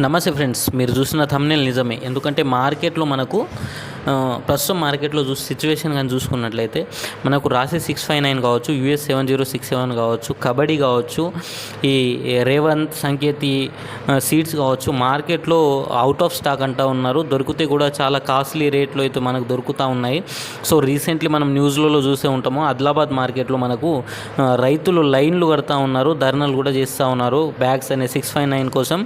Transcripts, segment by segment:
నమస్తే ఫ్రెండ్స్ మీరు చూసిన thumbnail నిజమే. ఎందుకంటే మార్కెట్లో మనకు ప్రస్తుతం మార్కెట్లో చూసి సిచ్యువేషన్ కానీ చూసుకున్నట్లయితే మనకు రాసి సిక్స్ ఫైవ్ నైన్ కావచ్చు US seven zero six seven కావచ్చు కబడ్డీ కావచ్చు ఈ రేవంత్ సంకేతి సీడ్స్ కావచ్చు మార్కెట్లో అవుట్ ఆఫ్ స్టాక్ అంటా ఉన్నారు. దొరికితే కూడా చాలా కాస్ట్లీ రేట్లో అయితే మనకు దొరుకుతూ ఉన్నాయి. సో రీసెంట్లీ మనం న్యూస్లలో చూసే ఉంటాము. ఆదిలాబాద్ మార్కెట్లో మనకు రైతులు లైన్లు కడతా ఉన్నారు. ధర్నాలు కూడా చేస్తూ ఉన్నారు. బ్యాగ్స్ అనే సిక్స్ ఫైవ్ నైన్ కోసం.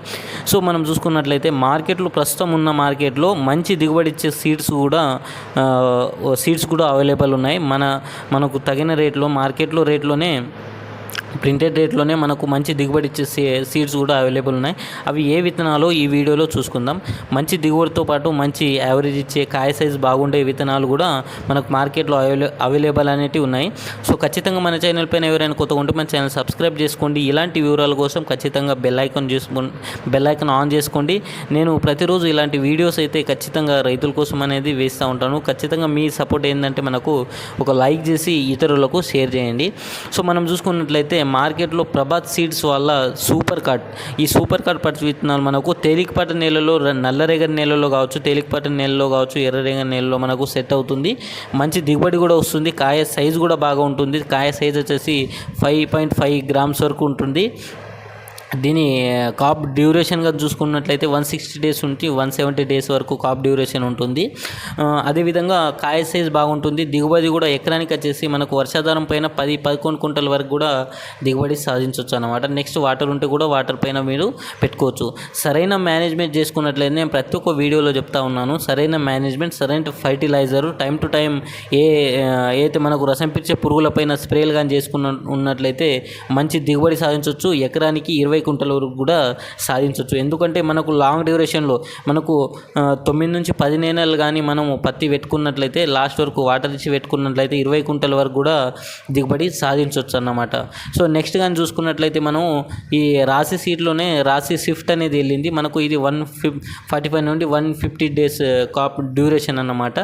సో మనం చూసుకున్నట్లయితే మార్కెట్లో ప్రస్తుతం ఉన్న మార్కెట్లో మంచి దిగుబడి ఇచ్చే సీడ్స్ కూడా కూడా సీడ్స్ కూడా అవైలబుల్ ఉన్నాయి. మన మనకు తగిన రేట్లో మార్కెట్లో రేట్లోనే ప్రింటెడ్ రేట్లోనే మనకు మంచి దిగుబడి ఇచ్చే సీడ్స్ కూడా అవైలబుల్ ఉన్నాయి. అవి ఏ విత్తనాలు ఈ వీడియోలో చూసుకుందాం. మంచి దిగుబడితో పాటు మంచి యావరేజ్ ఇచ్చే కాయ సైజ్ బాగుండే విత్తనాలు కూడా మనకు మార్కెట్లో అవైల అవైలబుల్ అనేటివి ఉన్నాయి. సో ఖచ్చితంగా మన ఛానల్ పైన ఎవరైనా కొత్త ఉంటే మన ఛానల్ సబ్స్క్రైబ్ చేసుకోండి. ఇలాంటి వివరాల కోసం ఖచ్చితంగా బెల్ ఐకాన్ చేసుకోండి బెల్ ఐకాన్ ఆన్ చేసుకోండి. నేను ప్రతిరోజు ఇలాంటి వీడియోస్ అయితే ఖచ్చితంగా రైతుల కోసం అనేది వేస్తూ ఉంటాను. ఖచ్చితంగా మీ సపోర్ట్ ఏంటంటే మనకు ఒక లైక్ చేసి ఇతరులకు షేర్ చేయండి. సో మనం చూసుకున్నట్లయితే మార్కెట్లో ప్రభాత్ సీడ్స్ వల్ల సూపర్ కట్. ఈ సూపర్ కట్ పచ్చి విత్తనాలు మనకు తేలికపాటి నేలలో నల్లరేగడి నేలలో కావచ్చు తేలికపాటి నేలలో కావచ్చు ఎర్రరేగడి నేలలో మనకు సెట్ అవుతుంది. మంచి దిగుబడి కూడా వస్తుంది. కాయ సైజు కూడా బాగా ఉంటుంది. కాయ సైజ్ వచ్చేసి ఫైవ్ పాయింట్ ఫైవ్ గ్రామ్స్ వరకు ఉంటుంది. దీని కాప్ డ్యూరేషన్గా చూసుకున్నట్లయితే వన్ సిక్స్టీ డేస్ ఉంటే వన్ సెవెంటీ డేస్ వరకు కాప్ డ్యూరేషన్ ఉంటుంది. అదేవిధంగా కాయ సైజ్ బాగుంటుంది. దిగుబడి కూడా ఎకరానికి వచ్చేసి మనకు వర్షాధారం పైన పది పదకొండు కుంటల వరకు కూడా దిగుబడి సాధించవచ్చు అనమాట నెక్స్ట్ వాటర్ ఉంటే కూడా వాటర్ పైన మీరు పెట్టుకోవచ్చు. సరైన మేనేజ్మెంట్ చేసుకున్నట్లయితే నేను ప్రతి ఒక్క వీడియోలో చెప్తా ఉన్నాను. సరైన మేనేజ్మెంట్ సరైన ఫర్టిలైజర్ టైం టు టైం ఏ అయితే మనకు రసం పిచ్చే పురుగులపైన స్ప్రేలు కానీ చేసుకున్న ఉన్నట్లయితే మంచి దిగుబడి సాధించవచ్చు. ఎకరానికి ఇరవై కుంటల వరకు కూడా సాధించవచ్చు. ఎందుకంటే మనకు లాంగ్ డ్యూరేషన్లో మనకు తొమ్మిది నుంచి పది నెలలు కానీ మనము పత్తి పెట్టుకున్నట్లయితే లాస్ట్ వరకు వాటర్ ఇచ్చి పెట్టుకున్నట్లయితే ఇరవై కుంటల వరకు కూడా దిగుబడి సాధించవచ్చు అన్నమాట. సో నెక్స్ట్ కానీ చూసుకున్నట్లయితే మనం ఈ రాశి సీట్లోనే రాశి స్విఫ్ట్ అనేది వెళ్ళింది. మనకు ఇది వన్ ఫిఫ్ ఫార్టీ ఫైవ్ నుండి one fifty days crop duration అన్నమాట.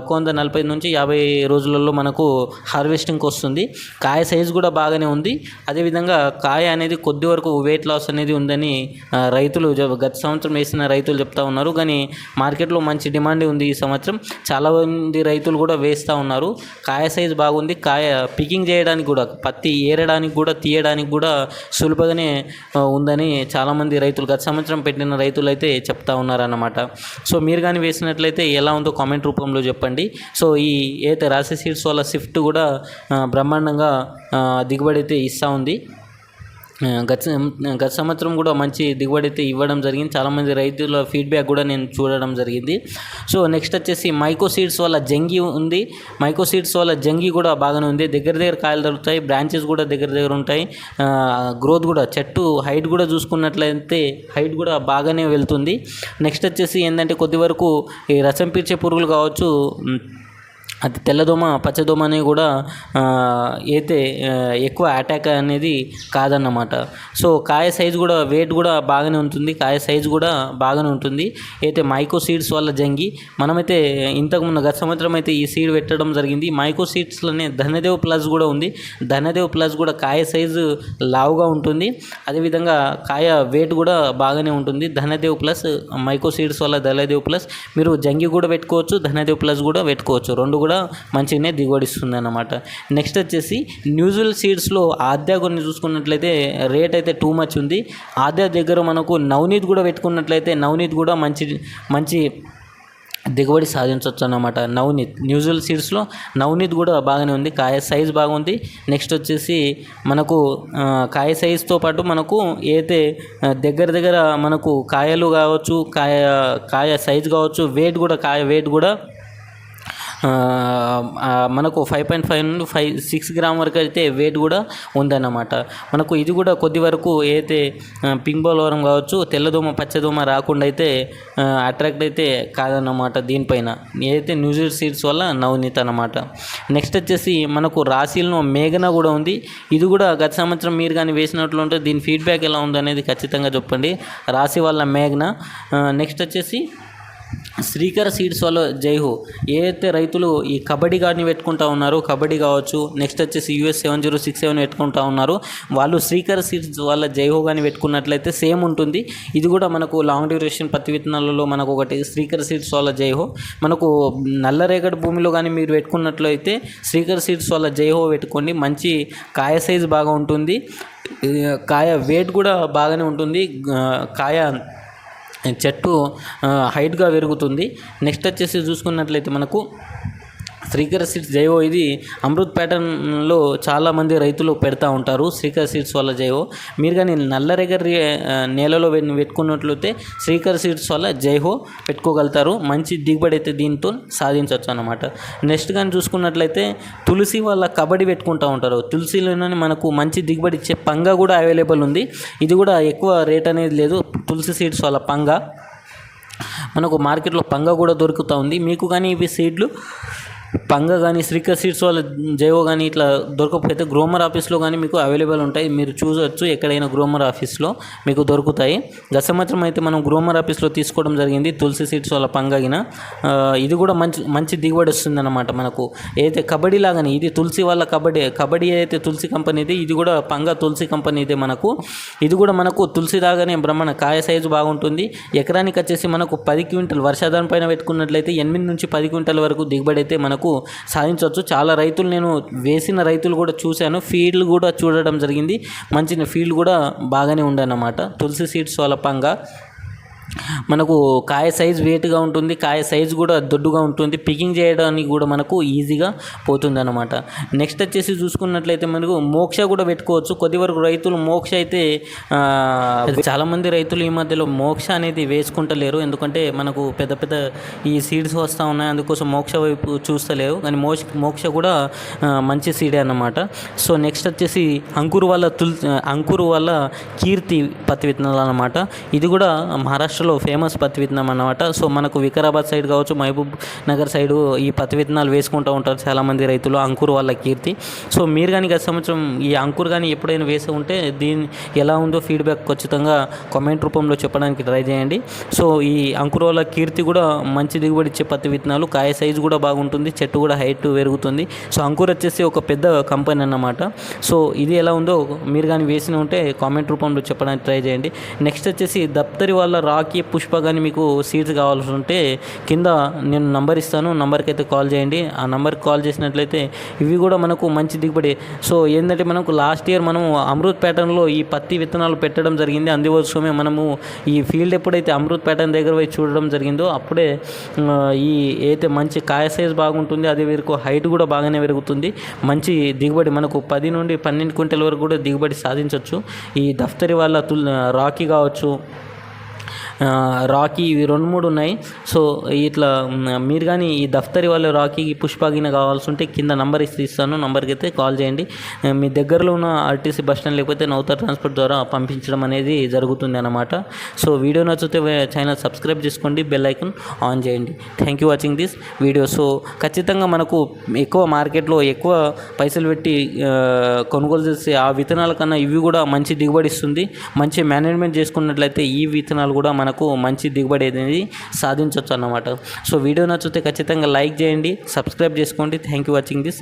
ఒక వంద నలభై నుంచి యాభై రోజులలో మనకు హార్వెస్టింగ్కి వస్తుంది. కాయ సైజు కూడా బాగానే ఉంది. అదేవిధంగా కాయ అనేది కొద్ది వరకు వెయిట్ లాస్ అనేది ఉందని రైతులు గత సంవత్సరం వేసిన రైతులు చెప్తా ఉన్నారు. కానీ మార్కెట్లో మంచి డిమాండ్ ఉంది ఈ సంవత్సరం. చాలా మంది రైతులు కూడా వేస్తూ ఉన్నారు. కాయ సైజు బాగుంది. కాయ పికింగ్ చేయడానికి కూడా పత్తి ఏరడానికి కూడా తీయడానికి కూడా సులభగానే ఉందని చాలామంది రైతులు గత సంవత్సరం పెట్టిన రైతులు అయితే చెప్తా ఉన్నారన్నమాట. సో మీరు కానీ వేసినట్లయితే ఎలా ఉందో కామెంట్ రూపంలో చెప్పండి. సో ఈ ఏదైతే రాసి సీడ్స్ వల్ల షిఫ్ట్ కూడా బ్రహ్మాండంగా దిగుబడి అయితే ఇస్తూ ఉంది. గత సం- గత సంవత్సరం కూడా మంచి దిగుబడి అయితే ఇవ్వడం జరిగింది. చాలామంది రైతుల ఫీడ్బ్యాక్ కూడా నేను చూడడం జరిగింది. సో నెక్స్ట్ వచ్చేసి మైకో సీడ్స్ వల్ల జంగి ఉంది. మైకో సీడ్స్ వల్ల జంగి కూడా బాగానే ఉంది. దగ్గర దగ్గర కాయలు దొరుకుతాయి బ్రాంచెస్ కూడా దగ్గర దగ్గర ఉంటాయి. గ్రోత్ కూడా చెట్టు హైట్ కూడా చూసుకున్నట్లయితే హైట్ కూడా బాగానే వెళ్తుంది. నెక్స్ట్ వచ్చేసి ఏంటంటే కొద్ది వరకు ఈ రసం పీర్చే పురుగులు కావచ్చు అది తెల్లదోమ పచ్చదోమ అనేవి కూడా అయితే ఎక్కువ అటాక్ అనేది కాదన్నమాట. సో కాయ సైజు కూడా వెయిట్ కూడా బాగానే ఉంటుంది. కాయ సైజు కూడా బాగానే ఉంటుంది. అయితే మైకో సీడ్స్ వల్ల జంగి మనమైతే ఇంతకుముందు గత సంవత్సరం అయితే ఈ సీడ్ పెట్టడం జరిగింది. మైకో సీడ్స్లోనే ధనదేవ్ ప్లస్ కూడా ఉంది. ధనదేవ్ ప్లస్ కూడా కాయ సైజు లావుగా ఉంటుంది. అదేవిధంగా కాయ వెయిట్ కూడా బాగానే ఉంటుంది. ధనదేవ్ ప్లస్ మైకో సీడ్స్ వల్ల ధనదేవ్ ప్లస్ మీరు జంగి కూడా పెట్టుకోవచ్చు ధనదేవ్ ప్లస్ కూడా పెట్టుకోవచ్చు. రెండు కూడా కూడా మంచిగానే దిగుబడిస్తుంది అన్నమాట నెక్స్ట్ వచ్చేసి న్యూజిల్ సీడ్స్లో ఆద్య కొన్ని చూసుకున్నట్లయితే రేట్ అయితే టూ మచ్ ఉంది. ఆద్య దగ్గర మనకు నవనీత్ కూడా పెట్టుకున్నట్లయితే నవనీత్ కూడా మంచి మంచి దిగుబడి సాధించవచ్చు అన్నమాట నవనీత్ న్యూజిల్ సీడ్స్లో నవనీత్ కూడా బాగానే ఉంది. కాయ సైజ్ బాగుంది. నెక్స్ట్ వచ్చేసి మనకు కాయ సైజ్తో పాటు మనకు ఏదైతే దగ్గర దగ్గర మనకు కాయలు కావచ్చు కాయ కాయ సైజ్ కావచ్చు వెయిట్ కూడా కాయ వెయిట్ కూడా మనకు ఫైవ్ పాయింట్ ఫైవ్ నుండి ఫైవ్ సిక్స్ గ్రామ్ వరకు అయితే వెయిట్ కూడా ఉందన్నమాట. మనకు ఇది కూడా కొద్ది వరకు ఏదైతే పింక్ బౌలవరం కావచ్చు తెల్లదోమ పచ్చదోమ రాకుండా అయితే అట్రాక్ట్ అయితే కాదన్నమాట దీనిపైన. ఏదైతే న్యూజిల్ సీడ్స్ వల్ల నవనీత అనమాట నెక్స్ట్ వచ్చేసి మనకు రాశిలో మేఘన కూడా ఉంది. ఇది కూడా గత సంవత్సరం మీరు కానీ వేసినట్లు ఉంటే దీని ఫీడ్బ్యాక్ ఎలా ఉందనేది ఖచ్చితంగా చెప్పండి. రాశి వల్ల మేఘన. నెక్స్ట్ వచ్చేసి శ్రీకర్ సీడ్స్ వాళ్ళ జైహో. ఏదైతే రైతులు ఈ కబడ్డీ గాడిని పెట్టుకుంటా ఉన్నారో కబడ్డీ కావచ్చు నెక్స్ట్ వచ్చేసి US seven zero six seven పెట్టుకుంటా ఉన్నారు. వాళ్ళు శ్రీకర్ సీడ్స్ వాళ్ళ జైహో కానీ పెట్టుకున్నట్లయితే సేమ్ ఉంటుంది. ఇది కూడా మనకు లాంగ్ డ్యూరేషన్ పత్తి విత్తనాలలో మనకు ఒకటి శ్రీకర్ సీడ్స్ వాళ్ళ జైహో. మనకు నల్లరేగడి భూమిలో కానీ మీరు పెట్టుకున్నట్లయితే శ్రీకర్ సీడ్స్ వల్ల జైహో పెట్టుకోండి. మంచి కాయ సైజ్ బాగా ఉంటుంది. కాయ వెయిట్ కూడా బాగానే ఉంటుంది. కాయ చెట్టు హైట్గా పెరుగుతుంది నెక్స్ట్ వచ్చేసి చూసుకున్నట్లయితే మనకు శ్రీకర్ సీడ్స్ జైవో ఇది అమృత్ ప్యాటర్న్లో చాలామంది రైతులు పెడతా ఉంటారు. శ్రీకర్ సీడ్స్ వల్ల జైవో మీరు కానీ నల్లరేగర్ నేలలో పెట్టుకున్నట్లయితే శ్రీకర్ సీడ్స్ వల్ల జైహో పెట్టుకోగలుగుతారు. మంచి దిగుబడి అయితే దీంతో సాధించవచ్చు అనమాట నెక్స్ట్ కానీ చూసుకున్నట్లయితే తులసి వల్ల కబడ్డీ పెట్టుకుంటూ ఉంటారు. తులసిలోనే మనకు మంచి దిగుబడి ఇచ్చే పంగ కూడా అవైలబుల్ ఉంది. ఇది కూడా ఎక్కువ రేట్ అనేది లేదు. తులసి సీడ్స్ వల్ల పంగ. మనకు మార్కెట్లో పంగ కూడా దొరుకుతూ ఉంది. మీకు కానీ ఇవి సీడ్లు పంగ కానీ శ్రీకర్ సీడ్స్ వాళ్ళ జైవో కానీ ఇట్లా దొరకకపోతే గ్రోమర్ ఆఫీస్లో కానీ మీకు అవైలబుల్ ఉంటాయి. మీరు చూసవచ్చు ఎక్కడైనా గ్రోమర్ ఆఫీస్లో మీకు దొరుకుతాయి. గత సంవత్సరం అయితే మనం గ్రోమర్ ఆఫీస్లో తీసుకోవడం జరిగింది. తులసి సీడ్స్ వాళ్ళ పంగగిన ఇది కూడా మంచి మంచి దిగుబడి వస్తుంది అనమాట మనకు. ఏదైతే కబడ్డీ లాగానే ఇది తులసి వాళ్ళ కబడ్డీ కబడ్డీ అయితే తులసి కంపెనీది ఇది కూడా పంగ తులసి కంపెనీదే మనకు. ఇది కూడా మనకు తులసి లాగానే బ్రహ్మణ కాయ సైజు బాగుంటుంది. ఎకరానికి వచ్చేసి మనకు పది క్వింటల్ వర్షాధారం పైన పెట్టుకున్నట్లయితే ఎనిమిది నుంచి పది క్వింటల్ వరకు దిగుబడి అయితే మనకు సాధించవచ్చు. చాలా రైతులు నేను వేసిన రైతులు కూడా చూశాను. ఫీల్డ్ కూడా చూడడం జరిగింది. మంచి ఫీల్డ్ కూడా బాగానే ఉండనమాట తులసి సీడ్స్ వాళ్ళ మనకు కాయ సైజ్ వెయిట్గా ఉంటుంది కాయ సైజ్ కూడా దొడ్డుగా ఉంటుంది. పికింగ్ చేయడానికి కూడా మనకు ఈజీగా పోతుంది అనమాట నెక్స్ట్ వచ్చేసి చూసుకున్నట్లయితే మనకు మోక్ష కూడా పెట్టుకోవచ్చు. కొద్ది వరకు రైతులు మోక్ష అయితే చాలామంది రైతులు ఈ మధ్యలో మోక్ష అనేది వేసుకుంటలేరు. ఎందుకంటే మనకు పెద్ద పెద్ద ఈ సీడ్స్ వస్తూ ఉన్నాయి. అందుకోసం మోక్ష వైపు చూస్తలేరు. కానీ మోక్ష మోక్ష కూడా మంచి సీడే అన్నమాట. సో నెక్స్ట్ వచ్చేసి అంకురు వల్ల తుల్ అంకురు వల్ల కీర్తి పత్తి విత్తనాలు అనమాట ఇది కూడా మహారాష్ట్ర మహారాష్ట్రలో ఫేమస్ పత్తి విత్తనం అన్నమాట. సో మనకు వికారాబాద్ సైడ్ కావచ్చు మహబూబ్ నగర్ సైడ్ ఈ పత్తి విత్తనాలు వేసుకుంటూ ఉంటారు చాలామంది రైతులు అంకుర్ వాళ్ళ కీర్తి. సో మీరు కానీ గత సంవత్సరం ఈ అంకుర్ కానీ ఎప్పుడైనా వేసి ఉంటే దీని ఎలా ఉందో ఫీడ్బ్యాక్ ఖచ్చితంగా కామెంట్ రూపంలో చెప్పడానికి ట్రై చేయండి. సో ఈ అంకుర్ వాళ్ళ కీర్తి కూడా మంచి దిగుబడి ఇచ్చే పత్తి విత్తనాలు కాయ సైజు కూడా బాగుంటుంది చెట్టు కూడా హైట్ పెరుగుతుంది. సో అంకుర్ వచ్చేసి ఒక పెద్ద కంపెనీ అన్నమాట. సో ఇది ఎలా ఉందో మీరు కానీ వేసిన ఉంటే కామెంట్ రూపంలో చెప్పడానికి ట్రై చేయండి. నెక్స్ట్ వచ్చేసి దప్తరి వాళ్ళ రాకీ పుష్ప కానీ మీకు సీట్స్ కావాల్సి ఉంటే కింద నేను నంబర్ ఇస్తాను నంబర్కి అయితే కాల్ చేయండి. ఆ నంబర్కి కాల్ చేసినట్లయితే ఇవి కూడా మనకు మంచి దిగుబడి. సో ఏంటంటే మనకు లాస్ట్ ఇయర్ మనం అమృత్ ప్యాటర్న్లో ఈ పత్తి విత్తనాలు పెట్టడం జరిగింది. అందుకోసమే మనము ఈ ఫీల్డ్ ఎప్పుడైతే అమృత్ ప్యాటర్న్ దగ్గర పోయి చూడడం జరిగిందో అప్పుడే ఈ అయితే మంచి కాయ సైజ్ బాగుంటుంది అదే వరకు హైట్ కూడా బాగానే పెరుగుతుంది. మంచి దిగుబడి మనకు పది నుండి పన్నెండు క్వింటల్ వరకు కూడా దిగుబడి సాధించవచ్చు ఈ దఫ్తరి వాళ్ళ తుల్ రాకీ కావచ్చు రాకీ ఇవి రెండు మూడు ఉన్నాయి. సో ఇట్లా మీరు కానీ ఈ దఫ్తరి వాళ్ళ రాకీకి పుష్పగిన కావాల్సి ఉంటే కింద నంబర్ ఇస్తే ఇస్తాను. నంబర్కి అయితే కాల్ చేయండి. మీ దగ్గరలో ఉన్న ఆర్టీసీ బస్ స్టాండ్ లేకపోతే నౌతర్ ట్రాన్స్పోర్ట్ ద్వారా పంపించడం అనేది జరుగుతుంది అన్నమాట. సో వీడియో నచ్చితే ఛానల్ సబ్స్క్రైబ్ చేసుకోండి. బెల్ ఐకన్ ఆన్ చేయండి. Thank you watching this video. So ఖచ్చితంగా మనకు ఎక్కువ మార్కెట్లో ఎక్కువ పైసలు పెట్టి కొనుగోలు చేసే ఆ విత్తనాల కన్నా ఇవి కూడా మంచి దిగుబడి ఇస్తుంది. మంచి మేనేజ్మెంట్ చేసుకున్నట్లయితే ఈ విత్తనాలు కూడా మన మనకు మంచి దిగుబడి అనేది సాధించవచ్చు అన్నమాట. సో వీడియో నచ్చితే ఖచ్చితంగా లైక్ చేయండి సబ్స్క్రైబ్ చేసుకోండి. Thank you watching this